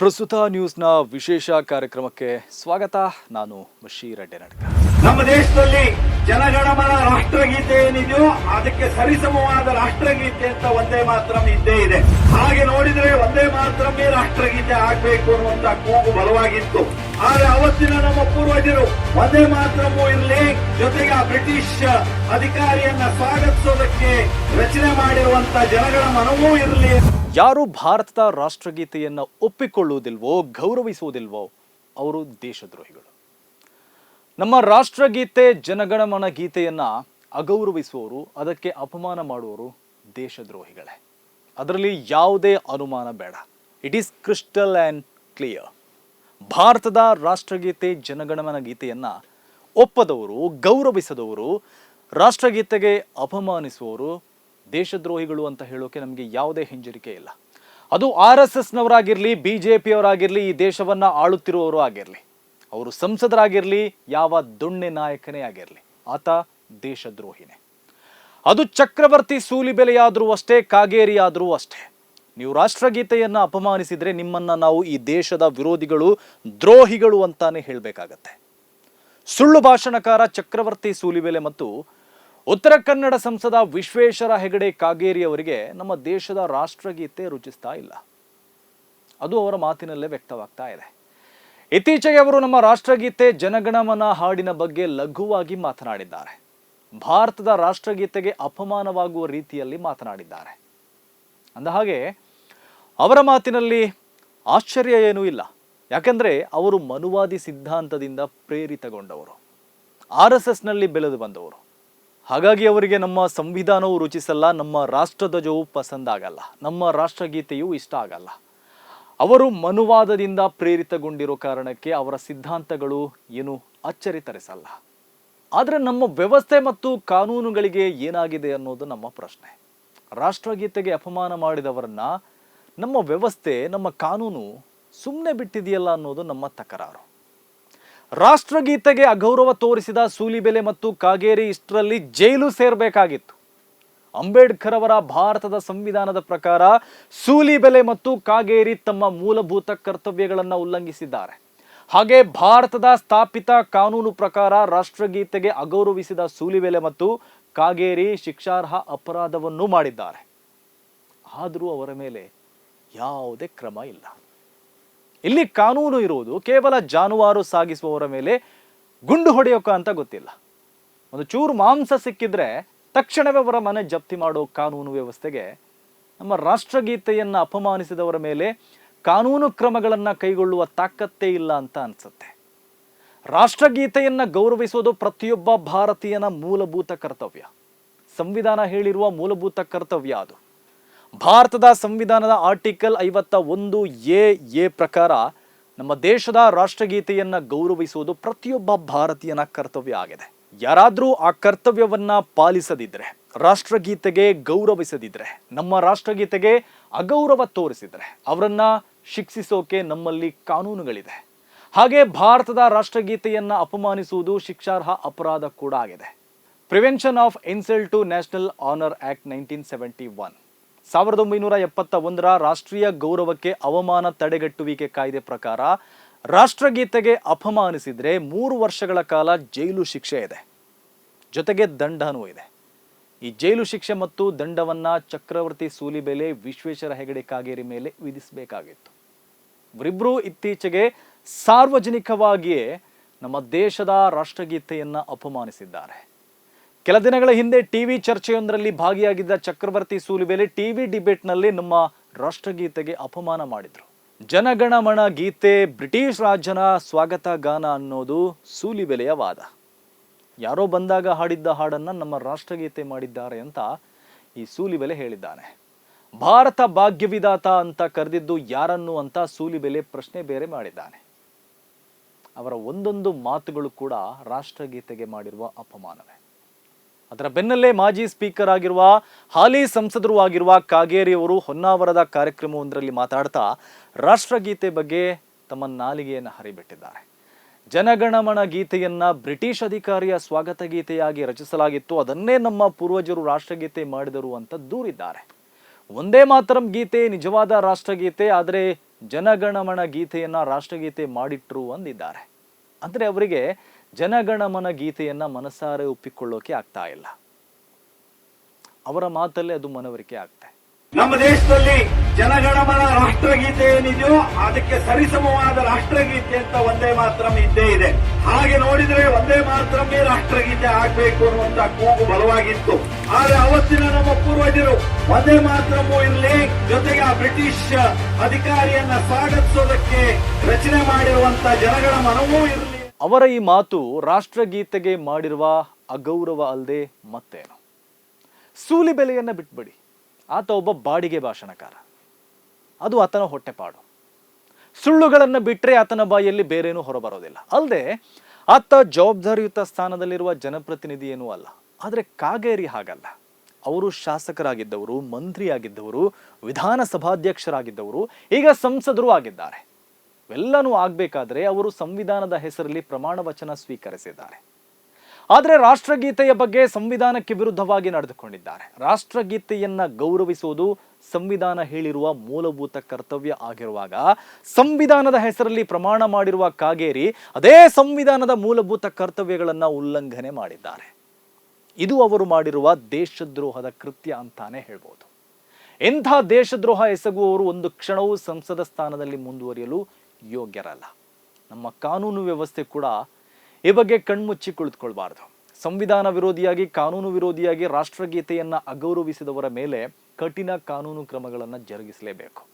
ಪ್ರಸ್ತುತ ನ್ಯೂಸ್ನ ವಿಶೇಷ ಕಾರ್ಯಕ್ರಮಕ್ಕೆ ಸ್ವಾಗತ. ನಾನು ಬಶೀರ್ ಅಡ್ಡೆನಡ್ಕ. ನಮ್ಮ ದೇಶದಲ್ಲಿ ಜನಗಣಮನ ರಾಷ್ಟ್ರಗೀತೆ ಏನಿದೆಯೋ ಅದಕ್ಕೆ ಸರಿಸಮವಾದ ರಾಷ್ಟ್ರಗೀತೆ ಅಂತ ಒಂದೇ ಮಾತ್ರ ಇದ್ದೇ ಇದೆ. ಹಾಗೆ ನೋಡಿದ್ರೆ ಒಂದೇ ಮಾತ್ರ ರಾಷ್ಟ್ರಗೀತೆ ಆಗ್ಬೇಕು ಅನ್ನುವಂತ ಕೂಗು ಬಲವಾಗಿತ್ತು. ಆದ್ರೆ ಅವತ್ತಿನ ನಮ್ಮ ಪೂರ್ವಜರು ಒಂದೇ ಮಾತ್ರಮೂ ಇರಲಿ, ಜೊತೆಗೆ ಆ ಬ್ರಿಟಿಷ್ ಅಧಿಕಾರಿಯನ್ನ ಸ್ವಾಗತಿಸೋದಕ್ಕೆ ರಚನೆ ಮಾಡಿರುವಂತ ಜನಗಳ ಮನವೂ ಇರಲಿ. ಯಾರು ಭಾರತದ ರಾಷ್ಟ್ರಗೀತೆಯನ್ನು ಒಪ್ಪಿಕೊಳ್ಳುವುದಿಲ್ವೋ, ಗೌರವಿಸುವುದಿಲ್ವೋ, ಅವರು ದೇಶದ್ರೋಹಿಗಳು. ನಮ್ಮ ರಾಷ್ಟ್ರಗೀತೆ ಜನಗಣಮನ ಗೀತೆಯನ್ನು ಅಗೌರವಿಸುವವರು, ಅದಕ್ಕೆ ಅಪಮಾನ ಮಾಡುವವರು ದೇಶದ್ರೋಹಿಗಳೇ. ಅದರಲ್ಲಿ ಯಾವುದೇ ಅನುಮಾನ ಬೇಡ. It is crystal and clear ಭಾರತದ ರಾಷ್ಟ್ರಗೀತೆ ಜನಗಣಮನ ಗೀತೆಯನ್ನು ಒಪ್ಪದವರು, ಗೌರವಿಸದವರು, ರಾಷ್ಟ್ರಗೀತೆಗೆ ಅಪಮಾನಿಸುವವರು ದೇಶದ್ರೋಹಿಗಳು ಅಂತ ಹೇಳೋಕೆ ನಮಗೆ ಯಾವುದೇ ಹಿಂಜರಿಕೆ ಇಲ್ಲ. ಅದು ಆರ್ ಎಸ್ ಎಸ್ನವರಾಗಿರಲಿ, ಬಿ ಜೆ ಪಿಯವರಾಗಿರಲಿ, ಈ ದೇಶವನ್ನ ಆಳುತ್ತಿರುವವರು ಆಗಿರಲಿ. ಅವರು ಸಂಸದರಾಗಿರಲಿ, ಯಾವ ದೊಣ್ಣೆ ನಾಯಕನೇ ಆಗಿರಲಿ. ಆತ ದೇಶದ್ರೋಹಿನೇ. ಅದು ಚಕ್ರವರ್ತಿ ಸೂಲಿಬೆಲೆಯಾದರೂ ಅಷ್ಟೇ, ಕಾಗೇರಿಯಾದರೂ ಅಷ್ಟೇ. ನೀವು ರಾಷ್ಟ್ರಗೀತೆಯನ್ನು ಅಪಮಾನಿಸಿದರೆ ನಿಮ್ಮನ್ನ ನಾವು ಈ ದೇಶದ ವಿರೋಧಿಗಳು, ದ್ರೋಹಿಗಳು ಅಂತಾನೆ ಹೇಳಬೇಕಾಗತ್ತೆ. ಸುಳ್ಳು ಭಾಷಣಕಾರ ಚಕ್ರವರ್ತಿ ಸೂಲಿಬೆಲೆ ಮತ್ತು ಉತ್ತರ ಕನ್ನಡ ಸಂಸದ ವಿಶ್ವೇಶ್ವರ ಹೆಗಡೆ ಕಾಗೇರಿ ಅವರಿಗೆ ನಮ್ಮ ದೇಶದ ರಾಷ್ಟ್ರಗೀತೆ ರುಚಿಸ್ತಾ ಇಲ್ಲ. ಅದು ಅವರ ಮಾತಿನಲ್ಲೇ ವ್ಯಕ್ತವಾಗ್ತಾ ಇದೆ. ಇತ್ತೀಚೆಗೆ ಅವರು ನಮ್ಮ ರಾಷ್ಟ್ರಗೀತೆ ಜನಗಣಮನ ಹಾಡಿನ ಬಗ್ಗೆ ಲಘುವಾಗಿ ಮಾತನಾಡಿದ್ದಾರೆ. ಭಾರತದ ರಾಷ್ಟ್ರಗೀತೆಗೆ ಅಪಮಾನವಾಗುವ ರೀತಿಯಲ್ಲಿ ಮಾತನಾಡಿದ್ದಾರೆ. ಅಂದ ಹಾಗೆ, ಅವರ ಮಾತಿನಲ್ಲಿ ಆಶ್ಚರ್ಯ ಏನೂ ಇಲ್ಲ. ಯಾಕೆಂದರೆ ಅವರು ಮನುವಾದಿ ಸಿದ್ಧಾಂತದಿಂದ ಪ್ರೇರಿತಗೊಂಡವರು. ಆರ್ ಎಸ್ ಎಸ್ನಲ್ಲಿ ಬೆಳೆದು ಬಂದವರು. ಹಾಗಾಗಿ ಅವರಿಗೆ ನಮ್ಮ ಸಂವಿಧಾನವು ರುಚಿಸಲ್ಲ, ನಮ್ಮ ರಾಷ್ಟ್ರಧ್ವಜವು ಪಸಂದಾಗಲ್ಲ ನಮ್ಮ ರಾಷ್ಟ್ರಗೀತೆಯೂ ಇಷ್ಟ ಆಗಲ್ಲ. ಅವರು ಮನುವಾದದಿಂದ ಪ್ರೇರಿತಗೊಂಡಿರೋ ಕಾರಣಕ್ಕೆ ಅವರ ಸಿದ್ಧಾಂತಗಳು ಏನು ಅಚ್ಚರಿ ತರಿಸಲ್ಲ ಆದರೆ ನಮ್ಮ ವ್ಯವಸ್ಥೆ ಮತ್ತು ಕಾನೂನುಗಳಿಗೆ ಏನಾಗಿದೆ ಅನ್ನೋದು ನಮ್ಮ ಪ್ರಶ್ನೆ. ರಾಷ್ಟ್ರಗೀತೆಗೆ ಅಪಮಾನ ಮಾಡಿದವರನ್ನ ನಮ್ಮ ವ್ಯವಸ್ಥೆ, ನಮ್ಮ ಕಾನೂನು ಸುಮ್ಮನೆ ಬಿಟ್ಟಿದೆಯಲ್ಲ ಅನ್ನೋದು ನಮ್ಮ ತಕರಾರು. ರಾಷ್ಟ್ರಗೀತೆಗೆ ಅಗೌರವ ತೋರಿಸಿದ ಸೂಲಿಬೆಲೆ ಮತ್ತು ಕಾಗೇರಿ ಇಷ್ಟರಲ್ಲಿ ಜೈಲು ಸೇರಬೇಕಾಗಿತ್ತು. ಅಂಬೇಡ್ಕರ್ ಅವರ ಭಾರತದ ಸಂವಿಧಾನದ ಪ್ರಕಾರ ಸೂಲಿಬೆಲೆ ಮತ್ತು ಕಾಗೇರಿ ತಮ್ಮ ಮೂಲಭೂತ ಕರ್ತವ್ಯಗಳನ್ನು ಉಲ್ಲಂಘಿಸಿದ್ದಾರೆ. ಹಾಗೆ ಭಾರತದ ಸ್ಥಾಪಿತ ಕಾನೂನು ಪ್ರಕಾರ ರಾಷ್ಟ್ರಗೀತೆಗೆ ಅಗೌರವಿಸಿದ ಸೂಲಿಬೆಲೆ ಮತ್ತು ಕಾಗೇರಿ ಶಿಕ್ಷಾರ್ಹ ಅಪರಾಧವನ್ನು ಮಾಡಿದ್ದಾರೆ. ಆದರೂ ಅವರ ಮೇಲೆ ಯಾವುದೇ ಕ್ರಮ ಇಲ್ಲ. ಇಲ್ಲಿ ಕಾನೂನು ಇರುವುದು ಕೇವಲ ಜಾನುವಾರು ಸಾಗಿಸುವವರ ಮೇಲೆ ಗುಂಡು ಹೊಡೆಯೋಕ ಅಂತ ಗೊತ್ತಿಲ್ಲ. ಒಂದು ಚೂರು ಮಾಂಸ ಸಿಕ್ಕಿದ್ರೆ ತಕ್ಷಣವೇ ಅವರ ಮನೆ ಜಪ್ತಿ ಮಾಡೋ ಕಾನೂನು ವ್ಯವಸ್ಥೆಗೆ ನಮ್ಮ ರಾಷ್ಟ್ರಗೀತೆಯನ್ನು ಅಪಮಾನಿಸಿದವರ ಮೇಲೆ ಕಾನೂನು ಕ್ರಮಗಳನ್ನು ಕೈಗೊಳ್ಳುವ ತಾಕತ್ತೇ ಇಲ್ಲ ಅಂತ ಅನ್ಸುತ್ತೆ. ರಾಷ್ಟ್ರಗೀತೆಯನ್ನು ಗೌರವಿಸುವುದು ಪ್ರತಿಯೊಬ್ಬ ಭಾರತೀಯನ ಮೂಲಭೂತ ಕರ್ತವ್ಯ. ಸಂವಿಧಾನ ಹೇಳಿರುವ ಮೂಲಭೂತ ಕರ್ತವ್ಯ ಅದು. ಭಾರತದ ಸಂವಿಧಾನದ ಆರ್ಟಿಕಲ್ ಐವತ್ತ ಒಂದು ಎ ಪ್ರಕಾರ ನಮ್ಮ ದೇಶದ ರಾಷ್ಟ್ರಗೀತೆಯನ್ನು ಗೌರವಿಸುವುದು ಪ್ರತಿಯೊಬ್ಬ ಭಾರತೀಯನ ಕರ್ತವ್ಯ ಆಗಿದೆ. ಯಾರಾದರೂ ಆ ಕರ್ತವ್ಯವನ್ನ ಪಾಲಿಸದಿದ್ರೆ, ರಾಷ್ಟ್ರಗೀತೆಗೆ ಗೌರವಿಸದಿದ್ರೆ, ನಮ್ಮ ರಾಷ್ಟ್ರಗೀತೆಗೆ ಅಗೌರವ ತೋರಿಸಿದ್ರೆ, ಅವರನ್ನ ಶಿಕ್ಷಿಸೋಕೆ ನಮ್ಮಲ್ಲಿ ಕಾನೂನುಗಳಿದೆ. ಹಾಗೆ ಭಾರತದ ರಾಷ್ಟ್ರಗೀತೆಯನ್ನು ಅಪಮಾನಿಸುವುದು ಶಿಕ್ಷಾರ್ಹ ಅಪರಾಧ ಕೂಡ ಆಗಿದೆ. Prevention of insult to national honour act nineteen seventy one. ಸಾವಿರದ ಒಂಬೈನೂರ ಎಪ್ಪತ್ತ ಒಂದರ ರಾಷ್ಟ್ರೀಯ ಗೌರವಕ್ಕೆ ಅವಮಾನ ತಡೆಗಟ್ಟುವಿಕೆ ಕಾಯ್ದೆ ಪ್ರಕಾರ ರಾಷ್ಟ್ರಗೀತೆಗೆ ಅಪಮಾನಿಸಿದ್ರೆ ಮೂರು ವರ್ಷಗಳ ಕಾಲ ಜೈಲು ಶಿಕ್ಷೆ ಇದೆ. ಜೊತೆಗೆ ದಂಡನೂ ಇದೆ. ಈ ಜೈಲು ಶಿಕ್ಷೆ ಮತ್ತು ದಂಡವನ್ನ ಚಕ್ರವರ್ತಿ ಸೂಲಿಬೆಲೆ ವಿಶ್ವೇಶ್ವರ ಹೆಗಡೆ ಕಾಗೇರಿ ಮೇಲೆ ವಿಧಿಸಬೇಕಾಗಿತ್ತು. ಇವರಿಬ್ರು ಇತ್ತೀಚೆಗೆ ಸಾರ್ವಜನಿಕವಾಗಿಯೇ ನಮ್ಮ ದೇಶದ ರಾಷ್ಟ್ರಗೀತೆಯನ್ನ ಅಪಮಾನಿಸಿದ್ದಾರೆ. ಕೆಲ ದಿನಗಳ ಹಿಂದೆ ಟಿವಿ ಚರ್ಚೆಯೊಂದರಲ್ಲಿ ಭಾಗಿಯಾಗಿದ್ದ ಚಕ್ರವರ್ತಿ ಸೂಲಿಬೆಲೆ ಟಿವಿ ಡಿಬೇಟ್ನಲ್ಲಿ ನಮ್ಮ ರಾಷ್ಟ್ರಗೀತೆಗೆ ಅಪಮಾನ ಮಾಡಿದ್ರು. ಜನಗಣಮಣ ಗೀತೆ, ಬ್ರಿಟಿಷ್ ರಾಜನ ಸ್ವಾಗತ ಗಾನ ಅನ್ನೋದು ಸೂಲಿಬೆಲೆಯ ವಾದ. ಯಾರೋ ಬಂದಾಗ ಹಾಡಿದ್ದ ಹಾಡನ್ನ ನಮ್ಮ ರಾಷ್ಟ್ರಗೀತೆ ಮಾಡಿದ್ದಾರೆ ಅಂತ ಈ ಸೂಲಿಬೆಲೆ ಹೇಳಿದ್ದಾನೆ. ಭಾರತ ಭಾಗ್ಯವಿದಾತ ಅಂತ ಕರೆದಿದ್ದು ಯಾರನ್ನು ಅಂತ ಸೂಲಿಬೆಲೆ ಪ್ರಶ್ನೆ ಬೇರೆ ಮಾಡಿದ್ದಾನೆ. ಅವರ ಒಂದೊಂದು ಮಾತುಗಳು ಕೂಡ ರಾಷ್ಟ್ರಗೀತೆಗೆ ಮಾಡಿರುವ ಅಪಮಾನವೇ. ಅದರ ಬೆನ್ನಲ್ಲೇ ಮಾಜಿ ಸ್ಪೀಕರ್ ಆಗಿರುವ ಹಾಲಿ ಸಂಸದರು ಆಗಿರುವ ಕಾಗೇರಿ ಅವರು ಹೊನ್ನಾವರದ ಕಾರ್ಯಕ್ರಮವೊಂದರಲ್ಲಿ ಮಾತಾಡ್ತಾ ರಾಷ್ಟ್ರಗೀತೆ ಬಗ್ಗೆ ತಮ್ಮ ನಾಲಿಗೆಯನ್ನು ಹರಿಬಿಟ್ಟಿದ್ದಾರೆ. ಜನಗಣಮನ ಗೀತೆಯನ್ನ ಬ್ರಿಟಿಷ್ ಅಧಿಕಾರಿಯ ಸ್ವಾಗತ ಗೀತೆಯಾಗಿ ರಚಿಸಲಾಗಿತ್ತು. ಅದನ್ನೇ ನಮ್ಮ ಪೂರ್ವಜರು ರಾಷ್ಟ್ರಗೀತೆ ಮಾಡಿದರು ಅಂತ ದೂರಿದ್ದಾರೆ. ಒಂದೇ ಮಾತರಂ ಗೀತೆ, ನಿಜವಾದ ರಾಷ್ಟ್ರಗೀತೆ, ಆದರೆ ಜನಗಣಮನ ಗೀತೆಯನ್ನ ರಾಷ್ಟ್ರಗೀತೆ ಮಾಡಿಟ್ರು ಅಂದಿದ್ದಾರೆ. ಅಂದ್ರೆ ಅವರಿಗೆ ಜನಗಣಮನ ಗೀತೆಯನ್ನ ಮನಸಾರೆ ಒಪ್ಪಿಕೊಳ್ಳೋಕೆ ಆಗ್ತಾ ಇಲ್ಲ. ಅವರ ಮಾತಲ್ಲೇ ಅದು ಮನವರಿಕೆ ಆಗ್ತಾ ನಮ್ಮ ದೇಶದಲ್ಲಿ ಜನಗಣಮನ ರಾಷ್ಟ್ರಗೀತೆ ಏನಿದೆಯೋ ಅದಕ್ಕೆ ಸರಿಸಮವಾದ ರಾಷ್ಟ್ರಗೀತೆ ಅಂತ ಒಂದೇ ಮಾತ್ರ ಇದ್ದೇ ಇದೆ. ಹಾಗೆ ನೋಡಿದ್ರೆ ಒಂದೇ ಮಾತ್ರಮೇ ರಾಷ್ಟ್ರಗೀತೆ ಆಗ್ಬೇಕು ಅನ್ನುವಂತ ಕೂಗು ಬಲವಾಗಿತ್ತು. ಆದ್ರೆ ಅವತ್ತಿನ ನಮ್ಮ ಪೂರ್ವಜರು ಒಂದೇ ಮಾತ್ರಮೂ ಇರಲಿ ಜೊತೆಗೆ ಆ ಬ್ರಿಟಿಷ್ ಅಧಿಕಾರಿಯನ್ನ ಸ್ವಾಗತಿಸೋದಕ್ಕೆ ರಚನೆ ಮಾಡಿರುವಂತ ಜನಗಣಮನವೂ ಇರಲಿ ಅವರ ಈ ಮಾತು ರಾಷ್ಟ್ರಗೀತೆಗೆ ಮಾಡಿರುವ ಅಗೌರವ ಅಲ್ಲದೆ ಮತ್ತೇನು? ಸೂಲಿ ಬೆಲೆಯನ್ನು ಬಿಟ್ಬಿಡಿ. ಆತ ಒಬ್ಬ ಬಾಡಿಗೆ ಭಾಷಣಕಾರ. ಅದು ಆತನ ಹೊಟ್ಟೆಪಾಡು. ಸುಳ್ಳುಗಳನ್ನು ಬಿಟ್ಟರೆ ಆತನ ಬಾಯಲ್ಲಿ ಬೇರೇನೂ ಹೊರಬರೋದಿಲ್ಲ. ಅಲ್ಲದೆ ಆತ ಜವಾಬ್ದಾರಿಯುತ ಸ್ಥಾನದಲ್ಲಿರುವ ಜನಪ್ರತಿನಿಧಿ ಏನೂ ಅಲ್ಲ. ಆದರೆ ಕಾಗೇರಿ ಹಾಗಲ್ಲ. ಅವರು ಶಾಸಕರಾಗಿದ್ದವರು, ಮಂತ್ರಿಯಾಗಿದ್ದವರು, ವಿಧಾನಸಭಾಧ್ಯಕ್ಷರಾಗಿದ್ದವರು, ಈಗ ಸಂಸದರು ಆಗಿದ್ದಾರೆ. ಇವೆಲ್ಲನೂ ಆಗಬೇಕಾದ್ರೆ ಅವರು ಸಂವಿಧಾನದ ಹೆಸರಲ್ಲಿ ಪ್ರಮಾಣ ವಚನ ಸ್ವೀಕರಿಸಿದ್ದಾರೆ. ಆದರೆ ರಾಷ್ಟ್ರಗೀತೆಯ ಬಗ್ಗೆ ಸಂವಿಧಾನಕ್ಕೆ ವಿರುದ್ಧವಾಗಿ ನಡೆದುಕೊಂಡಿದ್ದಾರೆ. ರಾಷ್ಟ್ರಗೀತೆಯನ್ನ ಗೌರವಿಸುವುದು ಸಂವಿಧಾನ ಹೇಳಿರುವ ಮೂಲಭೂತ ಕರ್ತವ್ಯ ಆಗಿರುವಾಗ ಸಂವಿಧಾನದ ಹೆಸರಲ್ಲಿ ಪ್ರಮಾಣ ಮಾಡಿರುವ ಕಾಗೇರಿ ಅದೇ ಸಂವಿಧಾನದ ಮೂಲಭೂತ ಕರ್ತವ್ಯಗಳನ್ನ ಉಲ್ಲಂಘನೆ ಮಾಡಿದ್ದಾರೆ. ಇದು ಅವರು ಮಾಡಿರುವ ದೇಶದ್ರೋಹದ ಕೃತ್ಯ ಅಂತಾನೆ ಹೇಳ್ಬೋದು. ಎಂಥ ದೇಶದ್ರೋಹ ಎಸಗುವವರು ಒಂದು ಕ್ಷಣವೂ ಸಂಸದ ಸ್ಥಾನದಲ್ಲಿ ಮುಂದುವರಿಯಲು ಯೋಗ್ಯರಲ್ಲ. ನಮ್ಮ ಕಾನೂನು ವ್ಯವಸ್ಥೆ ಕೂಡ ಈ ಬಗ್ಗೆ ಕಣ್ಮುಚ್ಚಿ ಕುಳಿತುಕೊಳ್ಬಾರ್ದು. ಸಂವಿಧಾನ ವಿರೋಧಿಯಾಗಿ, ಕಾನೂನು ವಿರೋಧಿಯಾಗಿ ರಾಷ್ಟ್ರಗೀತೆಯನ್ನು ಅಗೌರವಿಸಿದವರ ಮೇಲೆ ಕಠಿಣ ಕಾನೂನು ಕ್ರಮಗಳನ್ನು ಜರುಗಿಸಲೇಬೇಕು.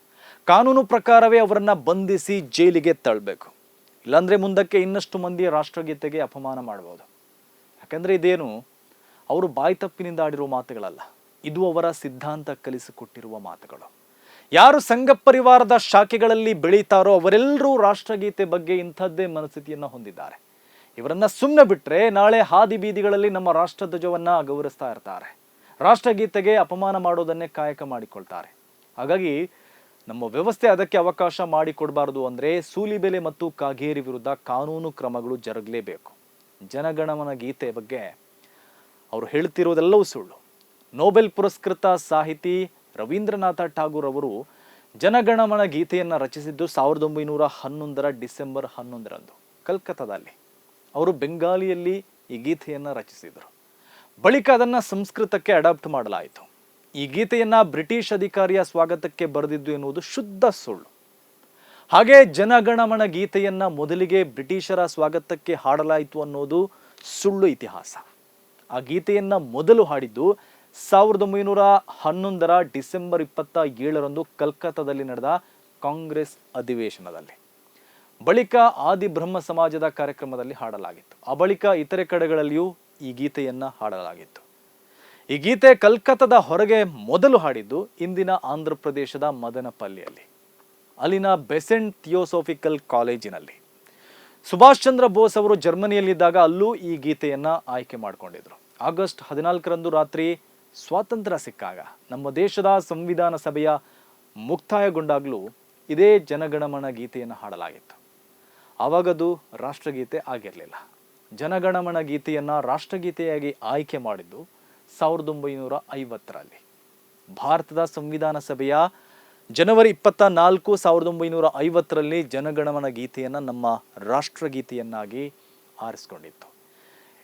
ಕಾನೂನು ಪ್ರಕಾರವೇ ಅವರನ್ನು ಬಂಧಿಸಿ ಜೈಲಿಗೆ ತಳ್ಳಬೇಕು ಇಲ್ಲಾಂದರೆ ಮುಂದಕ್ಕೆ ಇನ್ನಷ್ಟು ಮಂದಿ ರಾಷ್ಟ್ರಗೀತೆಗೆ ಅಪಮಾನ ಮಾಡಬಹುದು ಯಾಕಂದ್ರೆ ಇದೇನು, ಅವರು ಬಾಯ್ತಪ್ಪಿನಿಂದ ಆಡಿರುವ ಮಾತುಗಳಲ್ಲ. ಇದು ಅವರ ಸಿದ್ಧಾಂತ ಕಲಿಸಿಕೊಟ್ಟಿರುವ ಮಾತುಗಳು. ಯಾರು ಸಂಘ ಪರಿವಾರದ ಶಾಖೆಗಳಲ್ಲಿ ಬೆಳೀತಾರೋ ಅವರೆಲ್ಲರೂ ರಾಷ್ಟ್ರಗೀತೆ ಬಗ್ಗೆ ಇಂಥದ್ದೇ ಮನಸ್ಥಿತಿಯನ್ನು ಹೊಂದಿದ್ದಾರೆ. ಇವರನ್ನ ಸುಮ್ಮನೆ ಬಿಟ್ಟರೆ ನಾಳೆ ಹಾದಿ ಬೀದಿಗಳಲ್ಲಿ ನಮ್ಮ ರಾಷ್ಟ್ರಧ್ವಜವನ್ನ ಗೌರವಿಸ್ತಾ ಇರ್ತಾರೆ. ರಾಷ್ಟ್ರಗೀತೆಗೆ ಅಪಮಾನ ಮಾಡೋದನ್ನೇ ಕಾಯಕ ಮಾಡಿಕೊಳ್ತಾರೆ. ಹಾಗಾಗಿ ನಮ್ಮ ವ್ಯವಸ್ಥೆ ಅದಕ್ಕೆ ಅವಕಾಶ ಮಾಡಿಕೊಡಬಾರದು ಅಂದ್ರೆ ಸೂಲಿಬೆಲೆ ಮತ್ತು ಕಾಗೇರಿ ವಿರುದ್ಧ ಕಾನೂನು ಕ್ರಮಗಳು ಜರುಗಲೇಬೇಕು. ಜನಗಣಮನ ಗೀತೆ ಬಗ್ಗೆ ಅವರು ಹೇಳ್ತಿರೋದೆಲ್ಲವೂ ಸುಳ್ಳು. ನೊಬೆಲ್ ಪುರಸ್ಕೃತ ಸಾಹಿತಿ ರವೀಂದ್ರನಾಥ ಠಾಗೂರ್ ಅವರು ಜನಗಣಮನ ಗೀತೆಯನ್ನ ರಚಿಸಿದ್ದು ಸಾವಿರದ ಒಂಬೈನೂರ ಹನ್ನೊಂದರ ಡಿಸೆಂಬರ್ ಹನ್ನೊಂದರಂದು, ಕಲ್ಕತ್ತಾದಲ್ಲಿ. ಅವರು ಬೆಂಗಾಲಿಯಲ್ಲಿ ಈ ಗೀತೆಯನ್ನ ರಚಿಸಿದರು. ಬಳಿಕ ಅದನ್ನ ಸಂಸ್ಕೃತಕ್ಕೆ ಅಡಾಪ್ಟ್ ಮಾಡಲಾಯಿತು. ಈ ಗೀತೆಯನ್ನ ಬ್ರಿಟಿಷ್ ಅಧಿಕಾರಿಯ ಸ್ವಾಗತಕ್ಕೆ ಬರೆದಿದ್ದು ಎನ್ನುವುದು ಶುದ್ಧ ಸುಳ್ಳು. ಹಾಗೆ ಜನಗಣಮನ ಗೀತೆಯನ್ನ ಮೊದಲಿಗೆ ಬ್ರಿಟಿಷರ ಸ್ವಾಗತಕ್ಕೆ ಹಾಡಲಾಯಿತು ಅನ್ನೋದು ಸುಳ್ಳು ಇತಿಹಾಸ. ಆ ಗೀತೆಯನ್ನ ಮೊದಲು ಹಾಡಿದ್ದು ಸಾವಿರದ ಒಂಬೈನೂರ ಹನ್ನೊಂದರ ಡಿಸೆಂಬರ್ ಇಪ್ಪತ್ತ ಏಳರಂದು ಕಲ್ಕತ್ತಾದಲ್ಲಿ ನಡೆದ ಕಾಂಗ್ರೆಸ್ ಅಧಿವೇಶನದಲ್ಲಿ. ಬಳಿಕ ಆದಿ ಬ್ರಹ್ಮ ಸಮಾಜದ ಕಾರ್ಯಕ್ರಮದಲ್ಲಿ ಹಾಡಲಾಗಿತ್ತು. ಆ ಬಳಿಕ ಇತರೆ ಕಡೆಗಳಲ್ಲಿಯೂ ಈ ಗೀತೆಯನ್ನ ಹಾಡಲಾಗಿತ್ತು. ಈ ಗೀತೆ ಕಲ್ಕತ್ತಾದ ಹೊರಗೆ ಮೊದಲು ಹಾಡಿದ್ದು ಇಂದಿನ ಆಂಧ್ರ ಪ್ರದೇಶದ ಮದನಪಲ್ಲಿಯಲ್ಲಿ, ಅಲ್ಲಿನ ಬೆಸೆಂಟ್ ಥಿಯೋಸೋಫಿಕಲ್ ಕಾಲೇಜಿನಲ್ಲಿ. ಸುಭಾಷ್ ಚಂದ್ರ ಬೋಸ್ ಅವರು ಜರ್ಮನಿಯಲ್ಲಿದ್ದಾಗ ಅಲ್ಲೂ ಈ ಗೀತೆಯನ್ನ ಆಯ್ಕೆ ಮಾಡಿಕೊಂಡಿದ್ರು. ಆಗಸ್ಟ್ ಹದಿನಾಲ್ಕರಂದು ರಾತ್ರಿ ಸ್ವಾತಂತ್ರ್ಯ ಸಿಕ್ಕಾಗ ನಮ್ಮ ದೇಶದ ಸಂವಿಧಾನ ಸಭೆಯ ಮುಕ್ತಾಯಗೊಂಡಾಗಲೂ ಇದೇ ಜನಗಣಮನ ಗೀತೆಯನ್ನು ಹಾಡಲಾಗಿತ್ತು. ಆವಾಗದು ರಾಷ್ಟ್ರಗೀತೆ ಆಗಿರಲಿಲ್ಲ. ಜನಗಣಮನ ಗೀತೆಯನ್ನು ರಾಷ್ಟ್ರಗೀತೆಯಾಗಿ ಆಯ್ಕೆ ಮಾಡಿದ್ದು ಸಾವಿರದ ಒಂಬೈನೂರ ಐವತ್ತರಲ್ಲಿ. ಭಾರತದ ಸಂವಿಧಾನ ಸಭೆಯ ಜನವರಿ ಇಪ್ಪತ್ತ ನಾಲ್ಕು ಸಾವಿರದ ಒಂಬೈನೂರ ಐವತ್ತರಲ್ಲಿ ಜನಗಣಮನ ಗೀತೆಯನ್ನು ನಮ್ಮ ರಾಷ್ಟ್ರಗೀತೆಯನ್ನಾಗಿ ಆರಿಸ್ಕೊಂಡಿತ್ತು.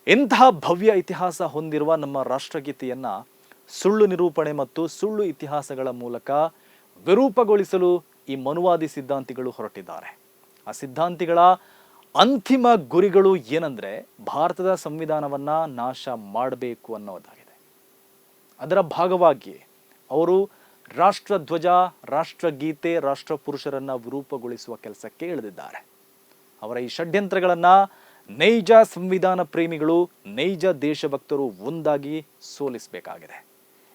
ಇಂತಹ ಭವ್ಯ ಇತಿಹಾಸ ಹೊಂದಿರುವ ನಮ್ಮ ರಾಷ್ಟ್ರಗೀತೆಯನ್ನ ಸುಳ್ಳು ನಿರೂಪಣೆ ಮತ್ತು ಸುಳ್ಳು ಇತಿಹಾಸಗಳ ಮೂಲಕ ವಿರೂಪಗೊಳಿಸಲು ಈ ಮನುವಾದಿ ಸಿದ್ಧಾಂತಿಗಳು ಹೊರಟಿದ್ದಾರೆ. ಆ ಸಿದ್ಧಾಂತಿಗಳ ಅಂತಿಮ ಗುರಿಗಳು ಏನಂದ್ರೆ ಭಾರತದ ಸಂವಿಧಾನವನ್ನ ನಾಶ ಮಾಡಬೇಕು ಅನ್ನೋದಾಗಿದೆ. ಅದರ ಭಾಗವಾಗಿ ಅವರು ರಾಷ್ಟ್ರಧ್ವಜ, ರಾಷ್ಟ್ರಗೀತೆ ರಾಷ್ಟ್ರ ಪುರುಷರನ್ನ ವಿರೂಪಗೊಳಿಸುವ ಕೆಲಸಕ್ಕೆ ಇಳಿದಿದ್ದಾರೆ. ಅವರ ಈ ಷಡ್ಯಂತ್ರಗಳನ್ನ ನೈಜ ಸಂವಿಧಾನ ಪ್ರೇಮಿಗಳು, ನೈಜ ದೇಶಭಕ್ತರು ಒಂದಾಗಿ ಸೋಲಿಸಬೇಕಾಗಿದೆ.